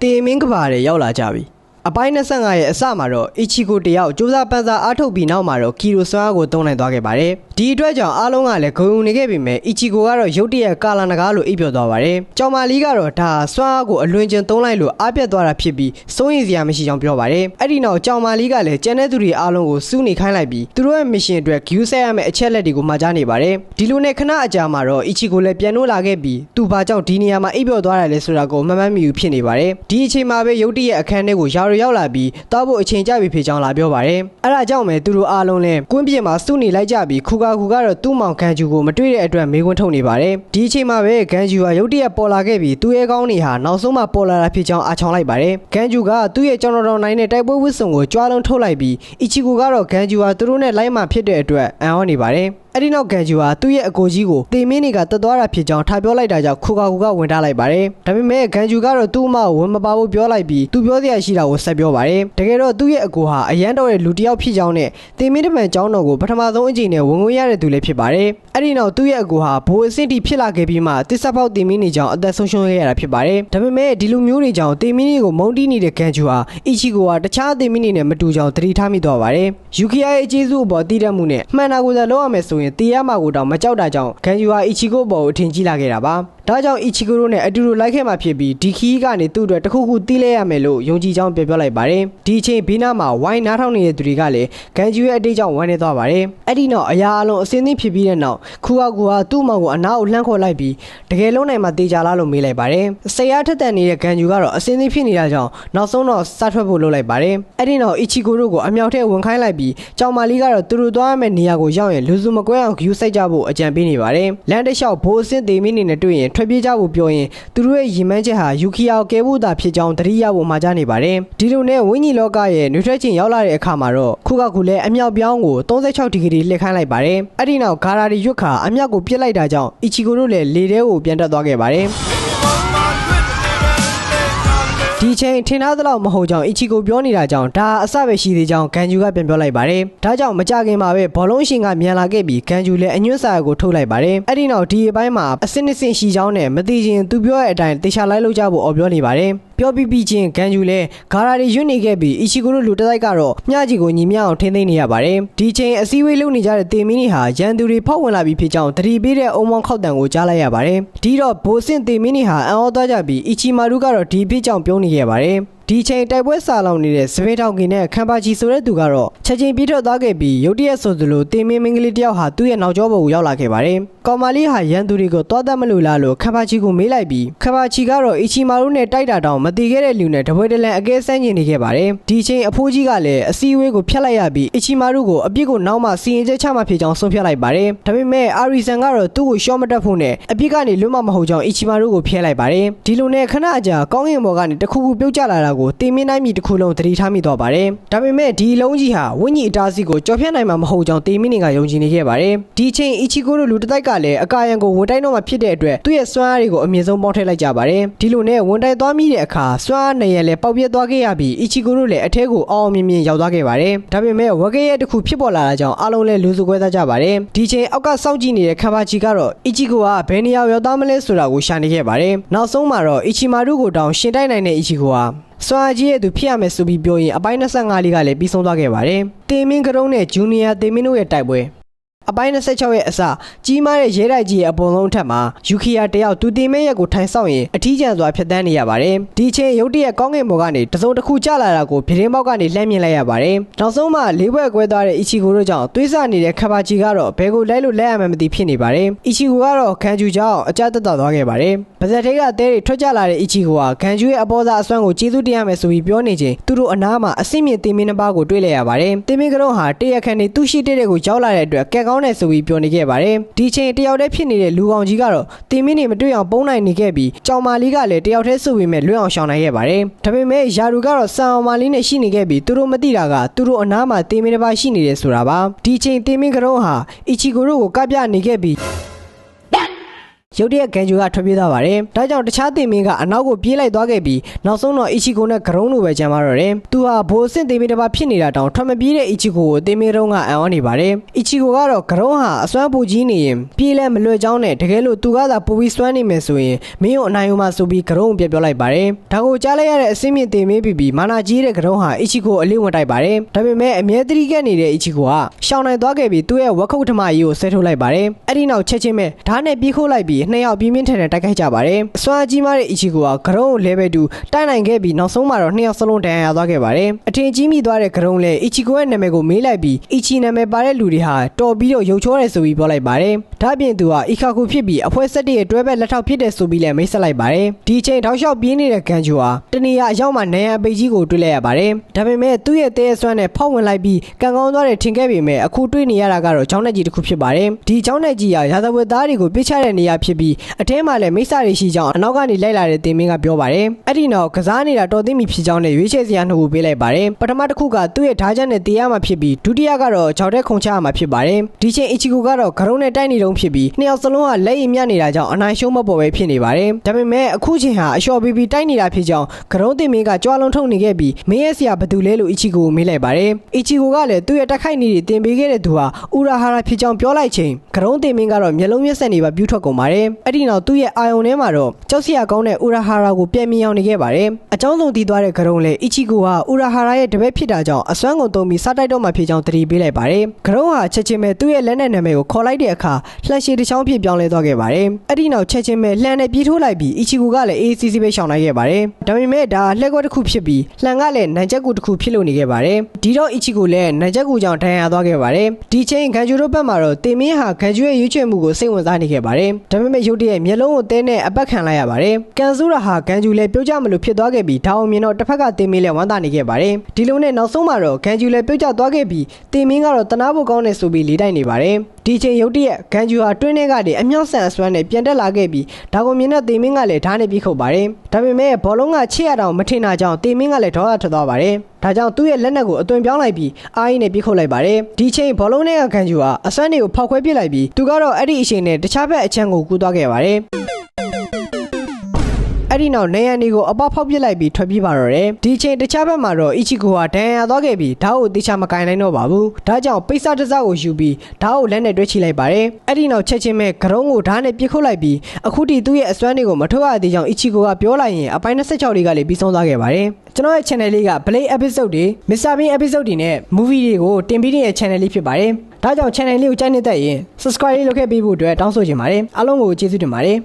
တေမင်းကဘာတွေရောက်လာကြပြီအ ပိုင်း25ရဲ့အစမှာတော့အီချီကိုတယောက်စူးစမ်းပန်းစားအားထုတ်ပြီးနောက်မှာတော့ကီရိုဆွမ်းအားကိုသုံးနိုင်သွားခဲ့ပါတယ်ဒီအတွက်ကြောင့်အားလုံးကလည်းဂုဏ်ယူနေခဲ့ပေမဲ့အီချီကိုကတော့ရုတ်တရက်ကာလာနဂါလို့အိပ်ပျော်သွားပါတယ်ကြောင်မာလီကတော့ဒါဆွမ်းအားကိုအလွန်ကျင်သုံးလိုက်လို့အားပြတ်သွားတာဖြစ်ပြီးစိုးရိမ်စရာမရှိကြောင်းပြောပါတယ်အဲ့ဒီနောက်ကြောင်မာလီကလည်းကျန်တဲ့သူတွေအားလုံးကိုစူးနေခိုင်းလိုက်ပြီးသူတို့ရဲ့ mission အတွက် queue ဆက်ရမယ့်အချက်လက်တွေကိုမှာကြားနေပါတယ်ဒီလိုနဲ့ခဏအကြာမှာတော့အီချီကိုလည်းပြန်လို့လာခဲ့ပြီးသူဘာကြောင့်ဒီနေရာမှာအိပ်ပျော်သွားတယ်လဲဆိုတာကိုမမှတ်မိဘူးဖြစ်နေပါတယ်ဒီအချိန်မှာပဲရုတ်တရက်အခန်းထဲကိုယာရရောက်လာပြီးတောက်ဖို့အချိန်ကြပြီဖြစ်ကြောင်းလာပြောပါတယ်အဲ့ဒါကြောင့်ပဲသူတို့အားလုံးလည်းကွင်းပြင်မှာစုနေလိုက်ကြပြီးခူကာခူကတော့သူ့မောင်ကန်ဂျူကိုမတွေ့တဲ့အတွက်မေးခွန်းထုတ်နေပါတယ်ဒီအချိန်မှာပဲကန်ဂျူဟာရုတ်တရက်ပေါ်လာခဲ့ပြီးသူ့ရဲ့ကောင်းနေဟာနောက်ဆုံးမှပေါ်လာတာဖြစ်ကြောင်းအားချောင်းလိုက်ပါတယ်ကန်ဂျူကသူ့ရဲ့ကြောင်တော်တော်နိုင်တဲ့တိုက်ပွဲဝစ်စုံကိုကြွားလုံးထုတ်လိုက်ပြီးအီချီကိုကတော့ကန်ဂျူဟာသူတို့နဲ့လိုက်မှဖြစ်တဲ့အတွက်အံ့ဩနေပါတယ် အဲ့ဒီနောက်ကန်ဂျူဟာသူ့ရဲ့အကိုကြီးကိုတေမင်းတွေကတတ်သွားတာဖြစ်ကြောင်းထားပြောလိုက်တာကြောင့်ခူကာကူကဝင်ထားလိုက်ပါတယ်။ဒါပေမဲ့ကန်ဂျူကတော့သူ့အမကိုဝင်မပါဘူးပြောလိုက်ပြီးသူပြောစရာရှိတာကိုဆက်ပြောပါတယ်။တကယ်တော့သူ့ရဲ့အကိုဟာအရန်တော်တဲ့လူတစ်ယောက်ဖြစ်ကြောင်းနဲ့တေမင်းတမန်ကျောင်းတော်ကိုပထမဆုံးအကြိမ်နဲ့ဝင်ငွေရတဲ့သူလည်းဖြစ်ပါတယ်။အဲ့ဒီနောက်သူ့ရဲ့အကိုဟာဘိုးအဆင့်တီဖြစ်လာခဲ့ပြီးမှတစ္ဆပေါက်တေမင်းနေကြောင်းအသက်ဆုံးရှုံးခဲ့ရတာဖြစ်ပါတယ်။ဒါပေမဲ့ဒီလိုမျိုးတွေကြောင့်တေမင်းတွေကိုမုန်းတီးနေတဲ့ကန်ဂျူဟာအီချီကိုဟာတခြားတေမင်းတွေနဲ့မတူကြောင်းသတိထားမိသွားပါတယ်။ယူကီယာရဲ့အကျေးဇူးအပေါ်တည်တတ်မှုနဲ့မှန်တာကိုသာလုပ်ရမယ်ဆိုရင်တေးရမှာကိုတောင်မကြောက်တာကြောင့်ဂန်ယူဟာအီချီကိုပေါ်ကိုထင်ကြီးလာခဲ့တာပါ ဒါကြောင့်အီချီကိုတို့နဲ့အတူတူလိုက်ခဲ့မှဖြစ်ပြီးဒီခီးကနေသူ့အတွက်တစ်ခုခုတီးလဲရမယ်လို့ယုံကြည်ကြောင်းပြောပြလိုက်ပါတယ်ဒီအချိန်ဘေးနားမှာဝိုင်းနားထောင်နေတဲ့သူတွေကလည်းဂန်ဂျူရဲ့အတိတ်ကြောင့်ဝမ်းနေသွားပါတယ်အဲ့ဒီနောက်အရာအလုံးအစင်းသင်းဖြစ်ပြီးတဲ့နောက်ခူဟာကူဟာသူ့မောင်ကိုအနားကိုလှမ်းခေါ်လိုက်ပြီးတကယ်လုံးနိုင်မှတေချာလားလို့မေးလိုက်ပါတယ်ဆရာထက်တန်နေတဲ့ဂန်ဂျူကတော့အစင်းသင်းဖြစ်နေတာကြောင့်နောက်ဆုံးတော့စထွက်ဖို့လုပ်လိုက်ပါတယ်အဲ့ဒီနောက်အီချီကိုတို့ကိုအမြောက်ထဲဝင်ခိုင်းလိုက်ပြီးကြောင်မာလီကတော့သူတို့သွားရမယ့်နေရာကိုရောက်ရင်လူစုမကွဲအောင်ဂယူးစိုက်ကြဖို့အကြံပေးနေပါတယ်လမ်းတစ်လျှောက်ဘိုးအဆင့်သေးမင်းနေနဲ့တွေ့ရင်ထွက်ပြေးကြဖို့ပြောရင်သူတို့ရဲ့ရည်မှန်းချက်ဟာယူကီယာကိုကဲဖို့သာဖြစ်ကြောင်းသတိရဖို့မှာကြားနေပါတယ်ဒီလိုနဲ့ဝင်းကြီးလောကရဲ့နျူထရက်ချင်းရောက်လာတဲ့အခါမှာတော့ခုကခုလည်းအမြောက်ပြောင်းကို36ဒီဂရီလှည့်ခိုင်းလိုက်ပါတယ်အဲ့ဒီနောက်ဂါရာဒီရွတ်ခါအမြောက်ကိုပြစ်လိုက်တာကြောင့်အီချီကိုတို့လည်းလေထဲကိုပြန်တက်သွားခဲ့ပါတယ် ဒီချိန်ထင်သားသလောက်မဟုတ်ကြောင်းအီချီကိုပြောနေတာကြောင့်ဒါအစပဲရှိသေးကြောင်းဂန်ဂျူကပြန်ပြောလိုက်ပါတယ်။ဒါကြောင့်မကြခင်မှာပဲဘောလုံးရှင်ကမြန်လာခဲ့ပြီးဂန်ဂျူလည်းအညွှန်းစာကိုထုတ်လိုက်ပါတယ်။အဲ့ဒီနောက်ဒီအပိုင်းမှာအစစ်အစစ်ရှိကြောင်းနဲ့မသိချင်းသူပြောတဲ့အတိုင်းတေချာလိုက်လို့ကြဖို့အော်ပြောနေပါတယ်။ပြောပြီးပြီးချင်းဂန်ဂျူလည်းဂါရာတွေရွတ်နေခဲ့ပြီးအီချီကိုတို့လူတစ်တိုက်ကတော့မျှကြီးကိုညီမျှအောင်ထိန်းသိမ်းနေရပါတယ်။ဒီချိန်အစည်းအဝေးလုပ်နေကြတဲ့တေမင်းကြီးဟာရန်သူတွေဖောက်ဝင်လာပြီးဖြစ်ကြောင်းသတိပေးတဲ့အုံမောင်းခောက်တံကိုကြားလိုက်ရပါတယ်။ဒီတော့ဘိုစင်တေမင်းကြီးဟာအံ့ဩသွားကြပြီးအီချီမာရုကတော့ဒီဖြစ်ကြောင်းပြောနေခဲ့ပါတယ်။ ဒီချိန်တိုက်ပွဲစာလောင်နေတဲ့စပင်းထောင်ကင်နဲ့ခမ်ပါချီဆိုတဲ့သူကတော့ချက်ချင်းပြေးထွက်သွားခဲ့ပြီးရုတ်တရက်ဆိုသလိုတင်မင်းမင်းကလေးတယောက်ဟာသူ့ရဲ့နောက်ကျောပေါ်ကိုရောက်လာခဲ့ပါတယ်။ကောင်မလေးဟာရန်သူတွေကိုတွားတတ်မလို့လားလို့ခမ်ပါချီကိုမေးလိုက်ပြီးခမ်ပါချီကတော့အီချီမာရုနဲ့တိုက်တာတောင်မတည်ခဲ့တဲ့လူနဲ့တပွဲတလန်အကဲဆန်းကျင်နေခဲ့ပါတယ်။ဒီချိန်အဖိုးကြီးကလည်းအစည်းအဝေးကိုဖျက်လိုက်ရပြီးအီချီမာရုကိုအပြစ်ကိုနောက်မှစီရင်ချက်ချမှဖြစ်ကြောင်းဆုံးဖြတ်လိုက်ပါတယ်။ဒါပေမဲ့အာရီဆန်ကတော့သူ့ကိုရှော့မတက်ဖို့နဲ့အပြစ်ကနေလွတ်မမဟုတ်ကြောင်းအီချီမာရုကိုဖျက်လိုက်ပါတယ်။ဒီလိုနဲ့ခဏအကြာကောင်းကင်ဘော်ကနေတခုခုပြုတ်ကျလာတာကိုတင်မင်းတိုင်းပြည်တစ်ခုလုံးသတိထားမိတော့ပါတယ်။ဒါပေမဲ့ဒီလုံးကြီးဟာဝိညာဉ်အတားစီကိုကြော်ဖြတ်နိုင်မှာမဟုတ်ကြောင်းတေမင်းတွေကယုံကြည်နေခဲ့ပါတယ်။ဒီချိန်အီချီကိုတို့လူတစ်တိုက်ကလည်းအကာယံကိုဝန်တိုက်တော့မှဖြစ်တဲ့အတွက်သူ့ရဲ့စွမ်းအားတွေကိုအမြင့်ဆုံးပေါင်းထည့်လိုက်ကြပါတယ်။ဒီလိုနဲ့ဝန်တိုက်သွားမိတဲ့အခါစွမ်းအားနဲ့ရလည်းပေါက်ပြက်သွားခဲ့ရပြီးအီချီကိုတို့လည်းအထဲကိုအောင်အောင်မြင်မြင်ရောက်သွားခဲ့ပါတယ်။ဒါပေမဲ့ဝက်ကရဲ့တစ်ခုဖြစ်ပေါ်လာတာကြောင့်အားလုံးလည်းလူစုခွဲသားကြပါတယ်။ဒီချိန်အောက်ကစောင့်ကြည့်နေတဲ့ခမ်ဘာချီကတော့အီချီကိုကဘယ်နေရာရောက်သားမလဲဆိုတာကိုရှာနေခဲ့ပါတယ်။နောက်ဆုံးမှာတော့အီချီမာရုကိုတောင်ရှင်တိုက်နိုင်တဲ့အီချီကိုက စွာကြီးရဲ့သူဖြစ်ရမယ်ဆိုပြီးပြောရင်အပိုင်း25လေးကလည်းပြီးဆုံးသွားခဲ့ပါတယ်။တေမင်းကရုံးနဲ့ဂျူနီယာတေမင်းတို့ရဲ့တိုက်ပွဲ အပိုင်း26ရဲ့အစကြီးမားတဲ့ရဲတိုက်ကြီးရဲ့အပေါ်ဆုံးထက်မှာယူကီယာတယောက်သူတင်မဲရက်ကိုထိုင်ဆောင်ရင်အထီးကျန်စွာဖြတ်တန်းနေရပါတယ်။ဒီချိန်ရုတ်တရက်ကောင်းကင်ဘော်ကနေတစုံတစ်ခုကျလာတာကိုပြတင်းပေါက်ကနေလှမ်းမြင်လိုက်ရပါတယ်။နောက်ဆုံးမှလေးဘွဲ့ကွဲသွားတဲ့အီချီကိုတို့ကြောင့်သွေးဆနေတဲ့ခဘာချီကတော့ဘယ်ကိုလိုက်လို့လက်ရမှန်းမသိဖြစ်နေပါတယ်။အီချီကိုကတော့ခံကျူကြောင့်အကြတက်တက်သွားခဲ့ပါတယ်။ပါဇက်ထဲကတဲတွေထွက်ကြလာတဲ့အီချီကိုကခံကျူရဲ့အပေါ်သားအစွမ်းကိုကျေးဇူးတင်ရမယ်ဆိုပြီးပြောနေချိန်သူတို့အနားမှာအစင့်မြင့်တင်မင်းတစ်ပါးကိုတွေ့လိုက်ရပါတယ်။တင်မင်းကတော့ဟာတရက်ခန့်နေသူ့ရှိတဲ့တဲ့ကိုရောက်လာတဲ့အတွက်ကဲကောင်းတယ်ဆိုပြီးပြောနေခဲ့ပါတယ်။ဒီချိန်တယောက်တည်းဖြစ်နေတဲ့လူကောင်ကြီးကတော့တင်မင်းနေမတွေ့အောင်ပုံနိုင်နေခဲ့ပြီးကြောင်မာလေးကလည်းတယောက်တည်းစုပြီးမဲ့လွတ်အောင်ရှောင်နိုင်ခဲ့ပါတယ်။ဒါပေမဲ့ယာရူကတော့ဆန်အောင်မာလေးနဲ့ရှိနေခဲ့ပြီးသူတို့မသိတာကသူတို့အနားမှာတင်မင်းတစ်ပါးရှိနေတယ်ဆိုတာပါ။ဒီချိန်တင်မင်းကတော့ဟာအီချီကိုတို့ကိုကပြနေခဲ့ပြီး ရုတ်တရက်ဂန်ဂျူကထွက်ပြေးသွားပါတယ်ဒါကြောင့်တခြားတင်မင်းကအနောက်ကိုပြေးလိုက်သွားခဲ့ပြီးနောက်ဆုံးတော့အီချီကိုနဲ့ဂရုံးလိုပဲကြံပါတော့တယ်သူဟာဘိုးအဆင့်တင်မင်းတစ်ပါးဖြစ်နေတာတောင်ထွက်မပြေးတဲ့အီချီကိုကိုတင်မင်းတုံးကအံ့ဩနေပါတယ်အီချီကိုကတော့ဂရုံးဟာအစွမ်းပူကြီးနေရင်ပြေးလဲမလွယ်ကြောင်းနဲ့တကယ်လို့သူကသာပူပြီးစွမ်းနေမယ်ဆိုရင်မင်းကိုအနိုင်ဦးမှာဆိုပြီးဂရုံးကိုပြပြောလိုက်ပါတယ်ဒါကိုကြားလိုက်ရတဲ့အစင်းမြင့်တင်မင်းပြီးပြီးမာနာကြီးတဲ့ဂရုံးဟာအီချီကိုအလေးဝင်တိုက်ပါတယ်ဒါပေမဲ့အမြဲတမ်းကက်နေတဲ့အီချီကိုကရှောင်းနိုင်သွားခဲ့ပြီးသူ့ရဲ့ဝက်ခုတ်ထမကြီးကိုဆဲထုတ်လိုက်ပါတယ်အဲ့ဒီနောက်ချက်ချင်းပဲဓာတ်နဲ့ပြေးခိုးလိုက်ပြီးနှစ်ယောက်ပြင်းပြင်းထန်ထန်တိုက်ခိုက်ကြပါတယ်အစွမ်းအကြီးမားတဲ့အီချီကိုကဂရုံးကိုလဲပဲတူတိုက်နိုင်ခဲ့ပြီးနောက်ဆုံးမှာတော့နှစ်ယောက်စလုံးဒဏ်ရာရသွားခဲ့ပါတယ်အထင်ကြီးမိသွားတဲ့ဂရုံးလည်းအီချီကိုရဲ့နာမည်ကိုမေးလိုက်ပြီးအီချီနာမည်ပါတဲ့လူတွေဟာတော်ပြီးတော့ရုပ်ချောတယ်ဆိုပြီးပြောလိုက်ပါတယ်ဒါ့အပြင်သူဟာအီခါကူဖြစ်ပြီးအဖွဲဆက်တရဲ့တွဲဘက်လက်ထောက်ဖြစ်တယ်ဆိုပြီးလည်းမိတ်ဆက်လိုက်ပါတယ်ဒီအချိန်ထောက်လျှောက်ပြေးနေတဲ့ကန်ဂျူဟာတနေရအရောက်မှာနိုင်ရအပိတ်ကြီးကိုတွေ့လိုက်ရပါတယ်ဒါပေမဲ့သူ့ရဲ့တဲဆွမ်းနဲ့ဖောက်ဝင်လိုက်ပြီးကန်ကောင်းသွားတယ်ထင်ခဲ့ပေမဲ့အခုတွေ့နေရတာကတော့ချောင်းနဲ့ကြီးတစ်ခုဖြစ်ပါတယ်ဒီချောင်းနဲ့ကြီးဟာရာဇဝတ်သားတွေကိုပြစ်ချတဲ့နေရာဖြစ်ပြီးအထဲမှာလည်းမိစ္ဆာတွေရှိကြောင်းအနောက်ကနေလိုက်လာတဲ့တင်မင်းကပြောပါတယ်အဲ့ဒီနောက်ကစားနေတာတော်သိမိဖြစ်ကြောင်းနဲ့ရွေးချယ်စရာနှစ်ခုပေးလိုက်ပါတယ်ပထမတစ်ခုကသူ့ရဲ့ဓာတ်ချက်နဲ့တရားမှဖြစ်ပြီးဒုတိယကတော့ကြောက်တဲ့ခုံချရမှာဖြစ်ပါတယ်ဒီချိန်အီချီကိုကတော့ဂရုံးနဲ့တိုက်နေတုန်းဖြစ်ပြီးနှစ်ယောက်စလုံးကလက်ရည်မြနေတာကြောင့်အနိုင်ရှုံးမပေါ်ပဲဖြစ်နေပါတယ်ဒါပေမဲ့အခုချိန်ဟာအလျှော်ပြီးပြီးတိုက်နေတာဖြစ်ကြောင်းဂရုံးတင်မင်းကကြွားလုံးထုတ်နေခဲ့ပြီးမင်းရဲ့ဆရာဘသူလဲလို့အီချီကိုကိုမေးလိုက်ပါတယ်အီချီကိုကလည်းသူ့ရဲ့တက်ခိုက်နေတွေတင်ပေးခဲ့တဲ့သူဟာဥရာဟာရာဖြစ်ကြောင်းပြောလိုက်ချိန်ဂရုံးတင်မင်းကတော့မျက်လုံးမျက်စက်နေပါပြူးထွက်ကုန်ပါတယ်အဲ့ဒီနောက်သူ့ရဲ့အာယုံထဲမှာတော့ကြောက်စရာကောင်းတဲ့ဥရာဟာရာကိုပြန်မြင်အောင်နေခဲ့ပါတယ်အကြောင်းစုံတည်သွားတဲ့ဂရုံးလည်းအီချီကိုဟာဥရာဟာရာရဲ့တပည့်ဖြစ်တာကြောင့်အစွမ်းကုန်သုံးပြီးစားတိုက်တော့မှဖြစ်ကြောင်းသတိပေးလိုက်ပါတယ်ဂရုံးဟာချက်ချင်းပဲသူ့ရဲ့လက်နဲ့နာမည်ကိုခေါ်လိုက်တဲ့အခါလှန်ရှည်တစ်ချောင်းဖြစ်ပြောင်းလဲသွားခဲ့ပါတယ်အဲ့ဒီနောက်ချက်ချင်းပဲလှန်နဲ့ပြေးထိုးလိုက်ပြီးအီချီကိုကလည်းအေးစီစီပဲရှောင်လိုက်ခဲ့ပါတယ်ဒါပေမဲ့ဒါလှက်ကွက်တစ်ခုဖြစ်ပြီးလှန်ကလည်းနန်ချက်ကူတစ်ခုဖြစ်လို့နေခဲ့ပါတယ်ဒီတော့အီချီကိုလည်းနန်ချက်ကူကြောင့်ဒဏ်ရာသွားခဲ့ပါတယ်ဒီချိန်ဂန်ဂျူတို့ဘက်မှာတော့တင်မင်းဟာဂန်ဂျူရဲ့ရွေးချယ်မှုကိုစိတ်ဝင်စားနေခဲ့ပါတယ်ဒါပေမဲ့ရုတ်တရက်မျက်လုံးကိုတဲနဲ့အပတ်ခံလိုက်ရပါတယ်ကန်ဆူရာဟာဂန်ဂျူလည်းပြုတ်ကြမလို့ဖြစ်သွားခဲ့ပြီးဒါအောင်မြင်တော့တစ်ဖက်ကတင်မင်းလည်းဝမ်းသာနေခဲ့ပါတယ်ဒီလိုနဲ့နောက်ဆုံးမှာတော့ဂန်ဂျူလည်းပြုတ်ကျသွားခဲ့ပြီးတင်မင်းကတော့တနာဖို့ကောင်းတယ်ဆိုပြီးလေးတိုက်နေပါတယ်ဒီချိန်ရုတ်တရက်ဂန်ဂျူဟာတွင်းထဲကနေအမြောက်ဆန်အစွမ်းနဲ့ပြန်တက်လာခဲ့ပြီးဒါကိုမြင်တဲ့တေမင်းကလည်းဓာတ်နဲ့ပြီးခုတ်ပါတယ်ဒါပေမဲ့ဘောလုံးကချစ်ရတောင်မထင်တာကြောင့်တေမင်းကလည်းဒေါသထွက်သွားပါတယ် ဒါကြောင့်သူ့ရဲ့လက်နက်ကိုအသွင်ပြောင်းလိုက်ပြီးအာအင်းနဲ့ပြစ်ခုတ်လိုက်ပါတယ်ဒီချိန်ဘောလုံးနဲ့ကဂန်ဂျူဟာအစွမ်းတွေကိုဖောက်ခွဲပစ်လိုက်ပြီးသူကတော့အဲ့ဒီအချိန်နဲ့တခြားဘက်အချမ်းကိုကူးသွားခဲ့ပါတယ် အဲ့ဒီနောက်နေရန်ဒီကိုအပေါက်ဖောက်ပစ်လိုက်ပြီးထွက်ပြေးပါတော့တယ်ဒီချိန်တခြားဘက်မှာတော့အီချီကိုဟာဒဏ်ရာသွားခဲ့ပြီးဓာတ်ကိုတေချာမကင်နိုင်တော့ပါဘူးဒါကြောင့်ပိစတစကိုယူပြီးဓာတ်ကိုလက်နဲ့တွဲချိလိုက်ပါတယ်အဲ့ဒီနောက်ချက်ချင်းပဲဂရုံးကိုဓာတ်နဲ့ပြစ်ခုတ်လိုက်ပြီးအခုထိသူ့ရဲ့အစွမ်းတွေကိုမထုတ်ရသေးကြောင်းအီချီကိုကပြောလိုက်ရင်အပိုင်း26လေးကလည်းပြီးဆုံးသွားခဲ့ပါတယ်ကျွန်တော်ရဲ့ channel လေးက Blade episode တွေ Mr. Bean episode တွေနဲ့ movie တွေကိုတင်ပေးနေတဲ့ channel လေးဖြစ်ပါတယ်ဒါကြောင့် channel လေးကိုကြိုက်နေတဲ့ရင် subscribe လေးလုပ်ခဲ့ပေးဖို့အတွက်တောင်းဆိုချင်ပါတယ်အားလုံးကိုကျေးဇူးတင်ပါတယ်